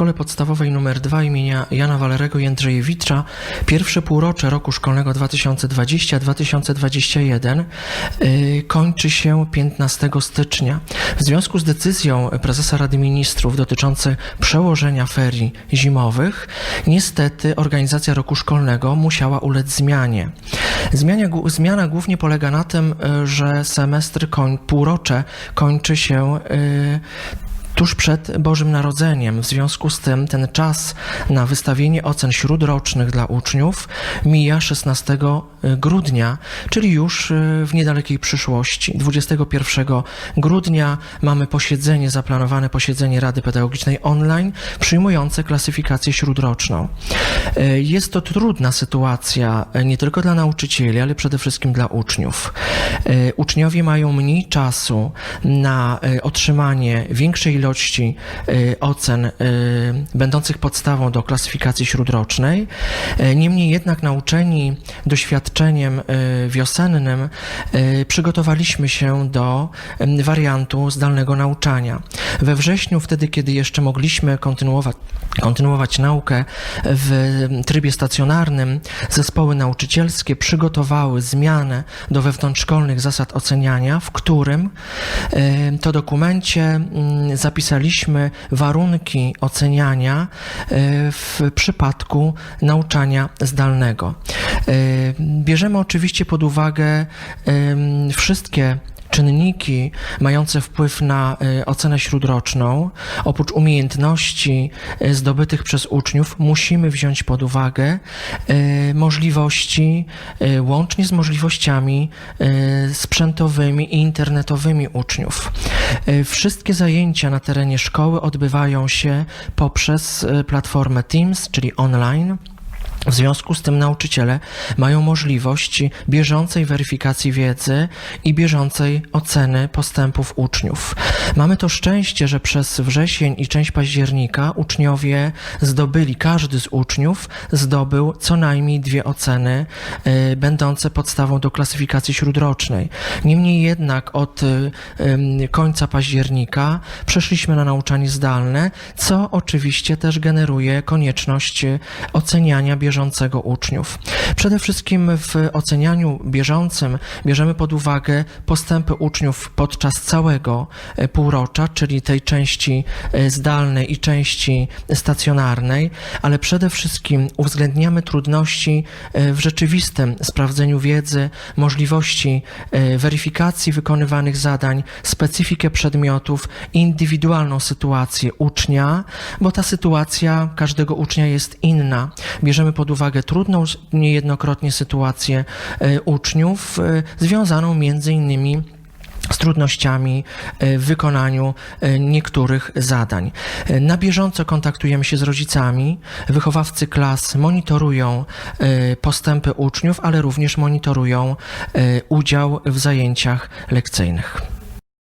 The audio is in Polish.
Szkole Podstawowej nr 2 imienia Jana Walerego Jędrzejewicza pierwsze półrocze roku szkolnego 2020-2021 y, kończy się 15 stycznia. W związku z decyzją prezesa Rady Ministrów dotyczącą przełożenia ferii zimowych, niestety organizacja roku szkolnego musiała ulec zmianie. Zmiania, gó- zmiana głównie polega na tym, y, że semestr koń, półrocze kończy się y, tuż przed Bożym Narodzeniem. W związku z tym ten czas na wystawienie ocen śródrocznych dla uczniów mija 16 grudnia, czyli już y, w niedalekiej przyszłości. 21 grudnia mamy posiedzenie, zaplanowane posiedzenie Rady Pedagogicznej online przyjmujące klasyfikację śródroczną. Y, Jest to trudna sytuacja nie tylko dla nauczycieli, ale przede wszystkim dla uczniów. Uczniowie mają mniej czasu na otrzymanie większej ilości y, ocen y, będących podstawą do klasyfikacji śródrocznej. Y, Niemniej jednak nauczeni doświadczeniem y, wiosennym y, przygotowaliśmy się do wariantu zdalnego nauczania. We wrześniu, wtedy kiedy jeszcze mogliśmy kontynuować, kontynuować naukę w trybie stacjonarnym, zespoły nauczycielskie przygotowały zmianę do wewnątrzszkolnych zasad oceniania, w którym to dokumencie mm, zapisaliśmy warunki oceniania y, w przypadku nauczania zdalnego. Bierzemy oczywiście pod uwagę wszystkie czynniki mające wpływ na y, ocenę śródroczną, oprócz umiejętności y, zdobytych przez uczniów, musimy wziąć pod uwagę y, możliwości, łącznie z możliwościami sprzętowymi i internetowymi uczniów. Wszystkie zajęcia na terenie szkoły odbywają się poprzez platformę Teams, czyli online. W związku z tym nauczyciele mają możliwość bieżącej weryfikacji wiedzy i bieżącej oceny postępów uczniów. Mamy to szczęście, że przez wrzesień i część października uczniowie zdobyli, każdy z uczniów zdobył co najmniej dwie oceny y, będące podstawą do klasyfikacji śródrocznej. Niemniej jednak od y, ym, końca października przeszliśmy na nauczanie zdalne, co oczywiście też generuje konieczność y, oceniania bieżącego uczniów. Przede wszystkim w ocenianiu bieżącym bierzemy pod uwagę postępy uczniów podczas całego e, półrocza, czyli tej części e, zdalnej i części stacjonarnej, ale przede wszystkim uwzględniamy trudności e, w rzeczywistym sprawdzeniu wiedzy, możliwości weryfikacji wykonywanych zadań, specyfikę przedmiotów, indywidualną sytuację ucznia, bo ta sytuacja każdego ucznia jest inna. Bierzemy pod uwagę trudną niejednokrotnie sytuację e, uczniów, e, związaną między innymi z trudnościami e, w wykonaniu niektórych zadań. Na bieżąco kontaktujemy się z rodzicami. Wychowawcy klas monitorują postępy uczniów, ale również monitorują udział w zajęciach lekcyjnych.